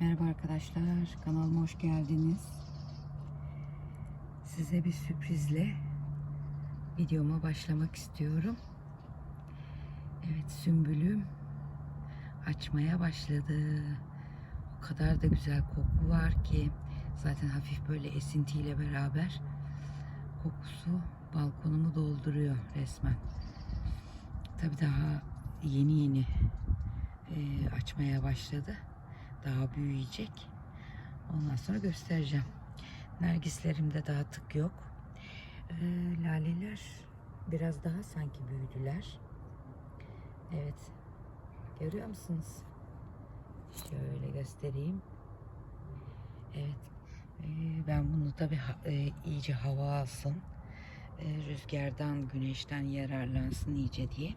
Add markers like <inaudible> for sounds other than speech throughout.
Merhaba arkadaşlar, kanalıma hoş geldiniz. Size bir sürprizle videoma başlamak istiyorum. Evet, sümbülüm açmaya başladı. O kadar da güzel koku var ki zaten hafif böyle esintiyle beraber kokusu balkonumu dolduruyor resmen. Tabii daha yeni yeni e, açmaya başladı daha büyüyecek. Ondan sonra göstereceğim. Nergislerimde daha tık yok. Ee, laleler biraz daha sanki büyüdüler. Evet. Görüyor musunuz? Şöyle göstereyim. Evet. Ee, ben bunu tabii ha- e, iyice hava alsın. E, rüzgardan, güneşten yararlansın iyice diye.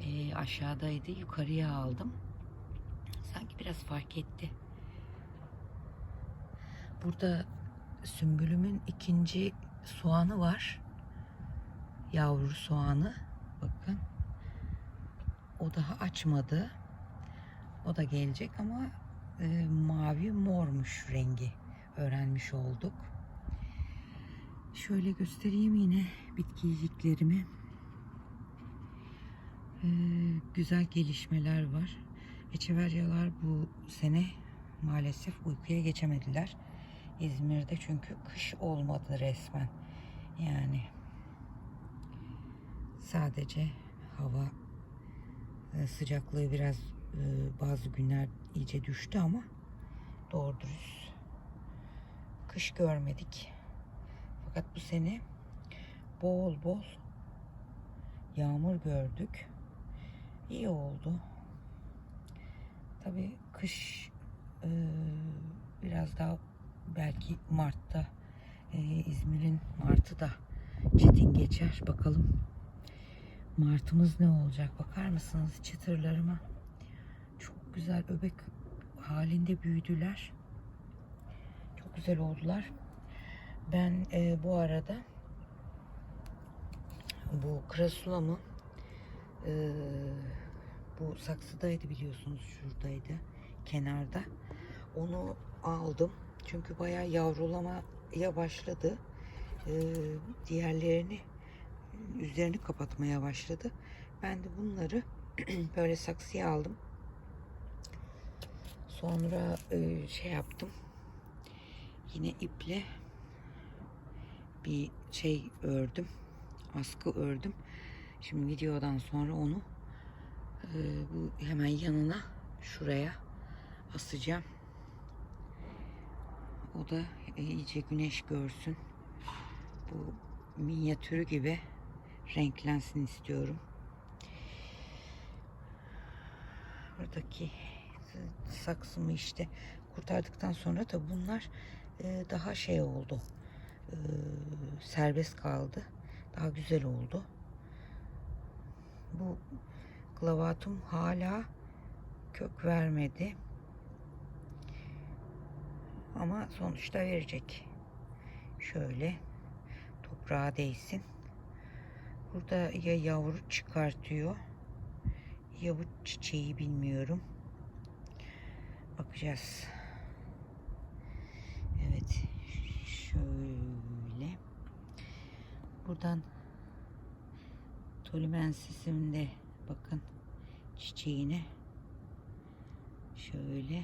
E, aşağıdaydı. Yukarıya aldım. Biraz fark etti. Burada sümbülümün ikinci soğanı var. Yavru soğanı. Bakın. O daha açmadı. O da gelecek ama e, mavi mormuş rengi. Öğrenmiş olduk. Şöyle göstereyim yine bitkiciklerimi. E, güzel gelişmeler var. Echeveryalar bu sene maalesef uykuya geçemediler. İzmir'de çünkü kış olmadı resmen. Yani sadece hava e, sıcaklığı biraz e, bazı günler iyice düştü ama doğru dürüst kış görmedik. Fakat bu sene bol bol yağmur gördük. İyi oldu. Tabii kış e, biraz daha belki Mart'ta e, İzmir'in Mart'ı da çetin geçer. Bakalım Mart'ımız ne olacak? Bakar mısınız çıtırlarıma? Çok güzel öbek halinde büyüdüler. Çok güzel oldular. Ben e, bu arada bu krasulamı e, bu saksıdaydı biliyorsunuz şuradaydı kenarda. Onu aldım. Çünkü bayağı yavrulamaya başladı. Ee, diğerlerini üzerini kapatmaya başladı. Ben de bunları <clears throat> böyle saksıya aldım. Sonra e, şey yaptım. Yine iple bir şey ördüm. Askı ördüm. Şimdi videodan sonra onu ee, bu hemen yanına şuraya asacağım. O da iyice güneş görsün. Bu minyatürü gibi renklensin istiyorum. Buradaki saksımı işte kurtardıktan sonra da bunlar e, daha şey oldu. E, serbest kaldı. Daha güzel oldu. Bu Klavatum hala kök vermedi. Ama sonuçta verecek. Şöyle toprağa değsin. Burada ya yavru çıkartıyor ya bu çiçeği bilmiyorum. Bakacağız. Evet. Şöyle. Buradan Tolimensisimde bakın çiçeğine şöyle.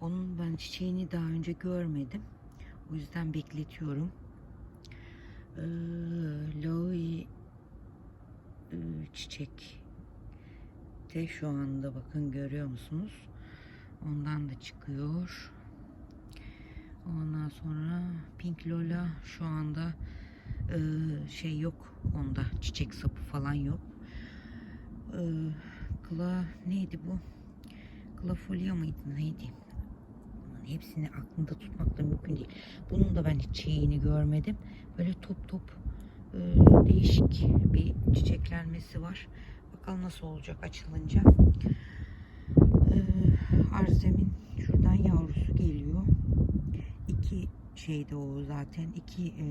Onun ben çiçeğini daha önce görmedim. O yüzden bekletiyorum. Ee, Loi e, çiçek de şu anda bakın görüyor musunuz? Ondan da çıkıyor. Ondan sonra Pink Lola şu anda e, şey yok onda çiçek sapı falan yok e, Kla neydi bu? Klafolia mıydı neydi? Hepsini aklımda tutmak da mümkün değil. Bunun da ben hiç çiçeğini görmedim. Böyle top top e, değişik bir çiçeklenmesi var. Bakalım nasıl olacak açılınca. E, Arzemin şuradan yavrusu geliyor. İki şeyde o zaten iki e,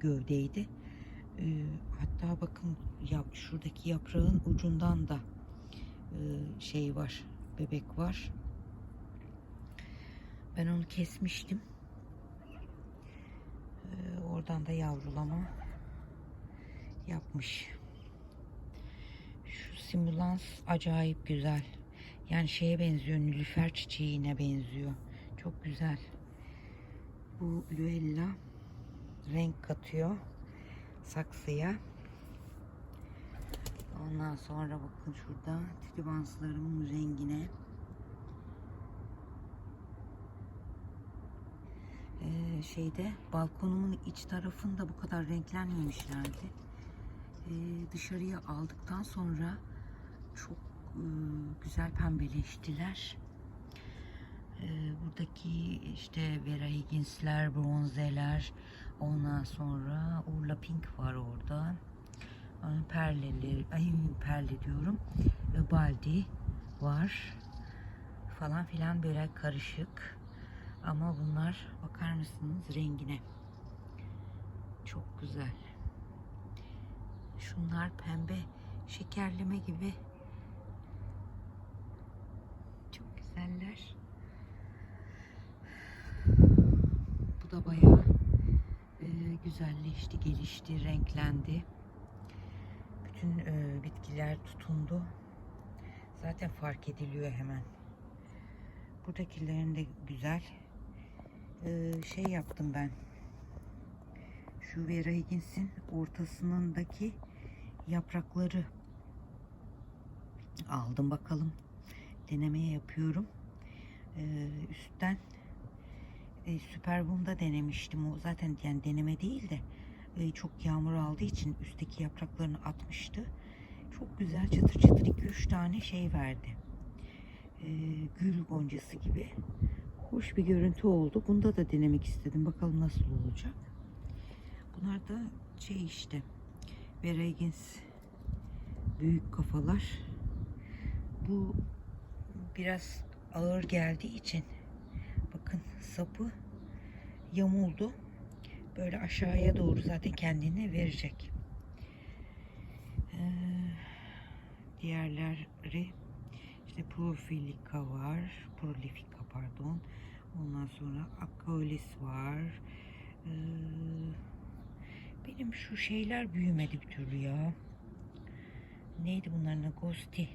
gövdeydi. E, hatta bakın ya şuradaki yaprağın ucundan da e, şey var, bebek var. Ben onu kesmiştim. Ee, oradan da yavrulama yapmış. Şu simulans acayip güzel. Yani şeye benziyor, nilüfer çiçeğine benziyor. Çok güzel. Bu Luella renk katıyor saksıya. Ondan sonra bakın şurada titivanslarımın rengine. Ee, şeyde balkonumun iç tarafında bu kadar renklenmemişlerdi. Ee, dışarıya aldıktan sonra çok e, güzel pembeleştiler. Ee, buradaki işte Vera Higgins'ler, bronzeler, ondan sonra Urla Pink var orada. Ay, Perleli, ay perle diyorum. E, Baldi var. Falan filan böyle karışık. Ama bunlar bakar mısınız rengine? Çok güzel. Şunlar pembe şekerleme gibi. Çok güzeller. Bu da bayağı e, güzelleşti, gelişti, renklendi. Bütün e, bitkiler tutundu. Zaten fark ediliyor hemen. Buradakilerin de güzel. E, şey yaptım ben. Şu Vera Higgins'in ortasındaki yaprakları aldım bakalım. Denemeye yapıyorum. E, üstten e, Superboom'da denemiştim. O zaten yani deneme değil de e, çok yağmur aldığı için üstteki yapraklarını atmıştı. Çok güzel çıtır çıtır 2-3 tane şey verdi. E, gül goncası gibi. Hoş bir görüntü oldu. Bunda da denemek istedim. Bakalım nasıl olacak. Bunlar da şey işte Vera Higgins büyük kafalar. Bu biraz ağır geldiği için sapı yamuldu. Böyle aşağıya doğru zaten kendini verecek. Ee, diğerleri işte Profilica var. Prolifica pardon. Ondan sonra Akolis var. Ee, benim şu şeyler büyümedi bir türlü ya. Neydi bunların adı? Ghosti.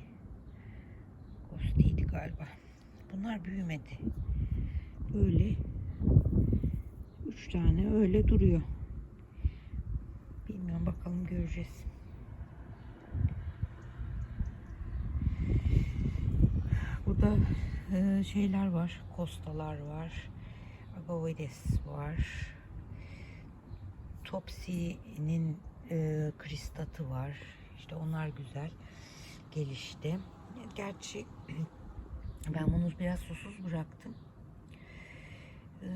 Ghosti'ydi galiba. Bunlar büyümedi. Böyle üç tane öyle duruyor. Bilmiyorum bakalım göreceğiz. Burada e, şeyler var. Kostalar var. Agavides var. Topsy'nin e, kristatı var. İşte onlar güzel gelişti. Gerçi <clears throat> ben bunu biraz susuz bıraktım. Ee,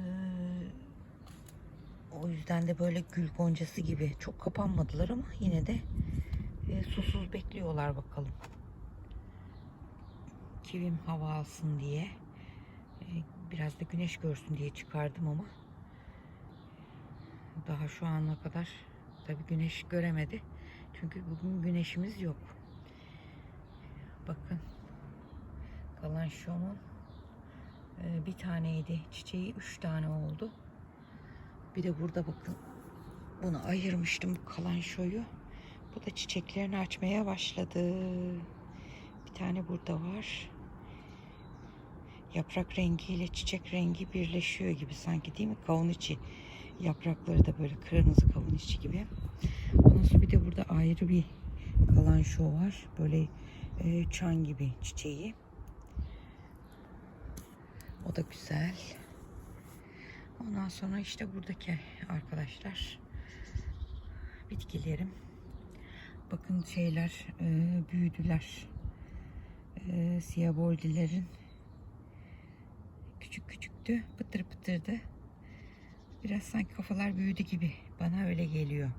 o yüzden de böyle gül goncası gibi çok kapanmadılar ama yine de e, susuz bekliyorlar bakalım. Kivim hava alsın diye e, biraz da güneş görsün diye çıkardım ama daha şu ana kadar tabi güneş göremedi. Çünkü bugün güneşimiz yok. Bakın kalan şomun e, bir taneydi. Çiçeği üç tane oldu. Bir de burada bakın bunu ayırmıştım kalan şoyu. Bu da çiçeklerini açmaya başladı. Bir tane burada var. Yaprak rengiyle çiçek rengi birleşiyor gibi sanki değil mi? Kavun içi yaprakları da böyle kırmızı kavun içi gibi. Ondan sonra bir de burada ayrı bir kalan şo var. Böyle e, çan gibi çiçeği. O da güzel. Ondan sonra işte buradaki arkadaşlar bitkilerim. Bakın şeyler e, büyüdüler. E, siyah boldilerin küçük küçüktü. Pıtır pıtırdı. Biraz sanki kafalar büyüdü gibi. Bana öyle geliyor.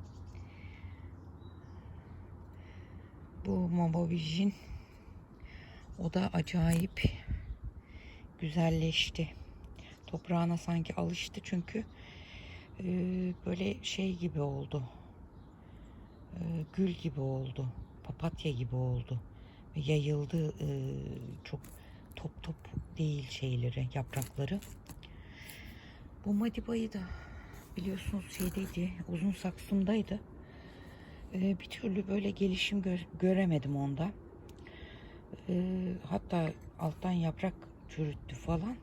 Bu Mobovijin o da acayip güzelleşti. Toprağına sanki alıştı çünkü e, böyle şey gibi oldu. E, gül gibi oldu. Papatya gibi oldu. Yayıldı e, çok top top değil şeyleri, yaprakları. Bu Madiba'yı da biliyorsunuz şeydeydi, uzun saksımdaydı. Ee, bir türlü böyle gelişim gö- göremedim onda. Ee, hatta alttan yaprak çürüttü falan.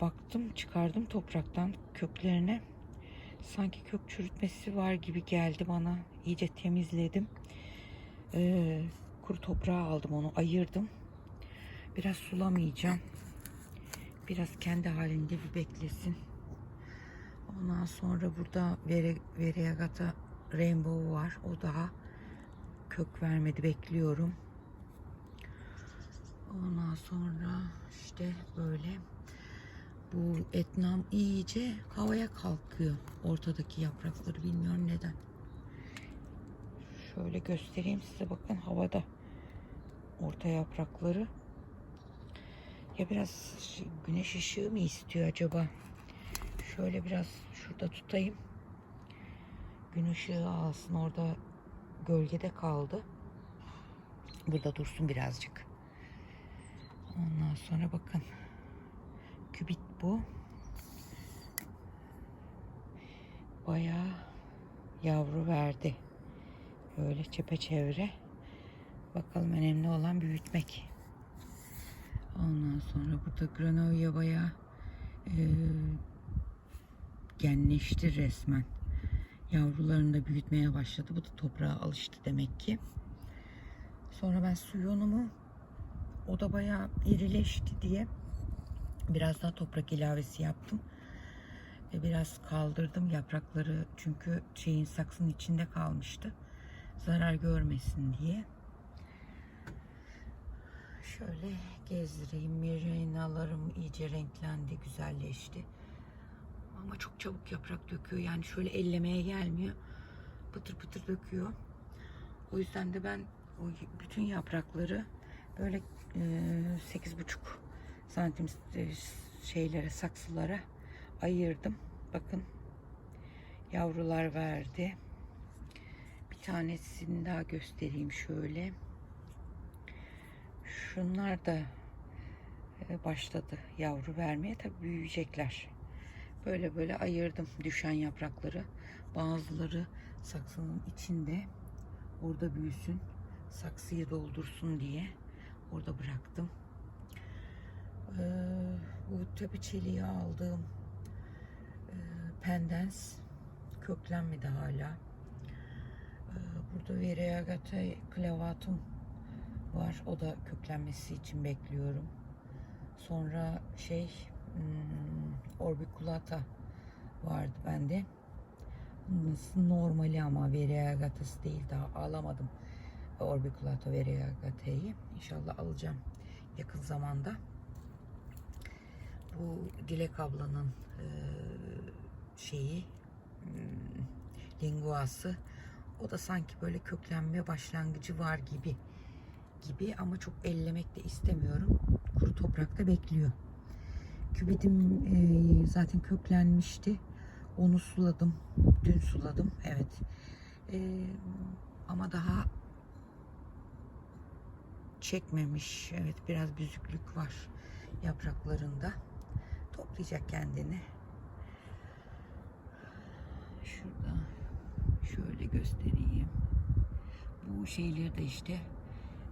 Baktım çıkardım topraktan köklerine. Sanki kök çürütmesi var gibi geldi bana. İyice temizledim. Ee, kuru toprağa aldım onu ayırdım. Biraz sulamayacağım. Biraz kendi halinde bir beklesin. Ondan sonra burada Vere, Variegata Rainbow var. O daha kök vermedi. Bekliyorum. Ondan sonra işte böyle bu etnam iyice havaya kalkıyor. Ortadaki yaprakları bilmiyorum neden. Şöyle göstereyim size bakın havada orta yaprakları. Ya biraz güneş ışığı mı istiyor acaba? Şöyle biraz şurada tutayım. Gün ışığı alsın orada gölgede kaldı. Burada dursun birazcık. Ondan sonra bakın. Kübit bu. Bayağı yavru verdi. Böyle çepeçevre. Bakalım önemli olan büyütmek. Ondan sonra burada Granolla bayağı e, genleşti resmen. Yavrularını da büyütmeye başladı. Bu da toprağa alıştı demek ki. Sonra ben suyonumu o da bayağı irileşti diye biraz daha toprak ilavesi yaptım. Ve biraz kaldırdım yaprakları çünkü şeyin saksının içinde kalmıştı. Zarar görmesin diye. Şöyle gezdireyim. Mirinalarım iyice renklendi, güzelleşti. Ama çok çabuk yaprak döküyor. Yani şöyle ellemeye gelmiyor. Pıtır pıtır döküyor. O yüzden de ben bütün yaprakları böyle e, sekiz buçuk santim e, şeylere, saksılara ayırdım. Bakın yavrular verdi. Bir tanesini daha göstereyim şöyle. Şunlar da e, başladı yavru vermeye. Tabii büyüyecekler. Böyle böyle ayırdım düşen yaprakları. Bazıları saksının içinde orada büyüsün. Saksıyı doldursun diye orada bıraktım. Ee, bu tepe çeliği aldığım e, pendens köklenmedi hala. Ee, burada Variegata clavatum var. O da köklenmesi için bekliyorum. Sonra şey hmm, orbiculata vardı bende. Normali ama variegatası değil daha alamadım. Orbiculata variegata'yı. İnşallah alacağım yakın zamanda. Bu Dilek ablanın e, şeyi hmm, linguası o da sanki böyle köklenme başlangıcı var gibi gibi ama çok ellemek de istemiyorum. Kuru toprakta bekliyor. Kübidim e, zaten köklenmişti. Onu suladım. Dün suladım. Evet. E, ama daha çekmemiş. Evet biraz büzüklük var yapraklarında. Toplayacak kendini. Şurada şöyle göstereyim. Bu şeyleri de işte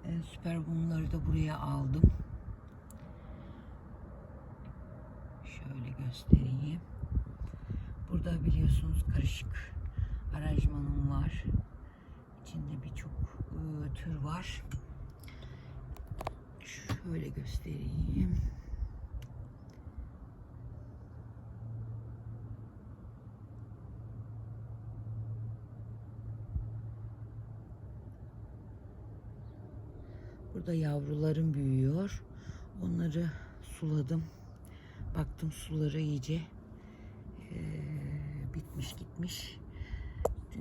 e, süper bunları da buraya aldım. Şöyle göstereyim. Burada biliyorsunuz karışık aranjmanım var. İçinde birçok e, tür var. Şöyle göstereyim. Burada yavrularım büyüyor. Onları suladım. Baktım suları iyice e, bitmiş gitmiş.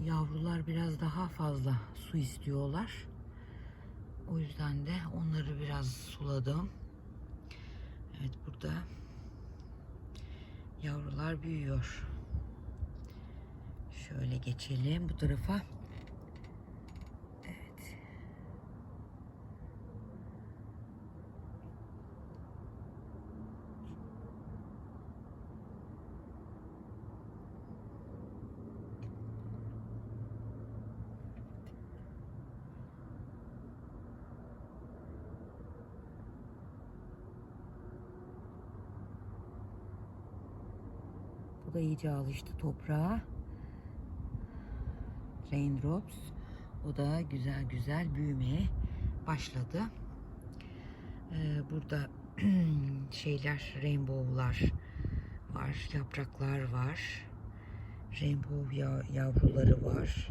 Yavrular biraz daha fazla su istiyorlar. O yüzden de onları biraz suladım. Evet burada yavrular büyüyor. Şöyle geçelim bu tarafa. Bu da iyice alıştı toprağa. Raindrops. O da güzel güzel büyümeye başladı. Ee, burada <clears throat> şeyler, rainbow'lar var, yapraklar var. Rainbow ya- yavruları var.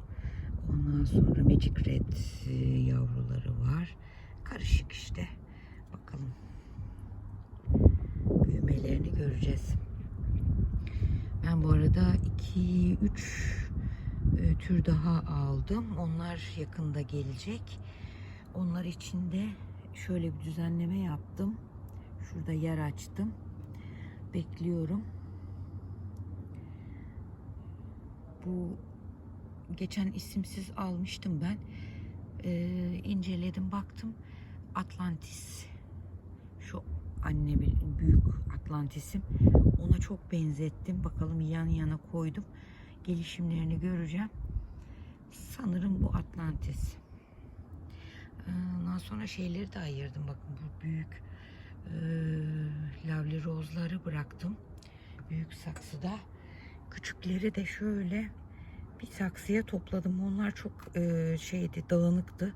Ondan sonra Magic Red e, yavruları var. Karışık işte. 2, 3 e, tür daha aldım. Onlar yakında gelecek. Onlar için de şöyle bir düzenleme yaptım. Şurada yer açtım. Bekliyorum. Bu geçen isimsiz almıştım ben. Ee, inceledim baktım. Atlantis Anne büyük Atlantis'im. Ona çok benzettim. Bakalım yan yana koydum. Gelişimlerini göreceğim. Sanırım bu Atlantis. Ee, Ondan sonra şeyleri de ayırdım. Bakın bu büyük e, lavli rozları bıraktım. Büyük saksıda. Küçükleri de şöyle bir saksıya topladım. Onlar çok e, şeydi, dağınıktı.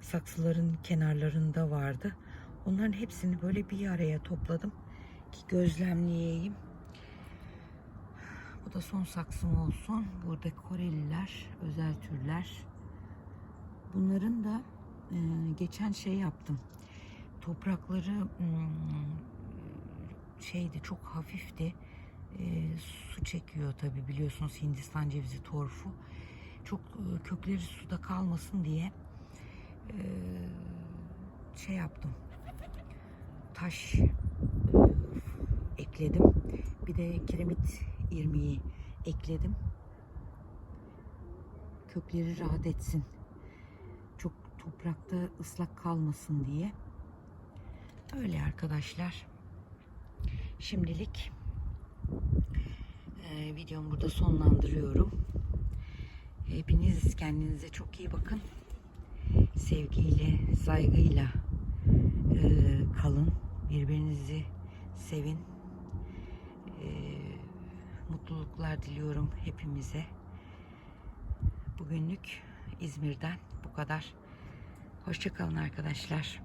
Saksıların kenarlarında vardı. Onların hepsini böyle bir araya topladım ki gözlemleyeyim. Bu da son saksım olsun. Burada Koreliler, özel türler. Bunların da e, geçen şey yaptım. Toprakları hmm, şeydi çok hafifti. E, su çekiyor tabi biliyorsunuz Hindistan cevizi torfu. Çok e, kökleri suda kalmasın diye e, şey yaptım. Taş ekledim. Bir de kiremit irmiği ekledim. Kökleri rahat etsin. Çok toprakta ıslak kalmasın diye. Öyle arkadaşlar. Şimdilik e, videomu burada sonlandırıyorum. Hepiniz kendinize çok iyi bakın. Sevgiyle, saygıyla e, kalın. Birbirinizi sevin. E, mutluluklar diliyorum hepimize. Bugünlük İzmir'den bu kadar. Hoşçakalın arkadaşlar.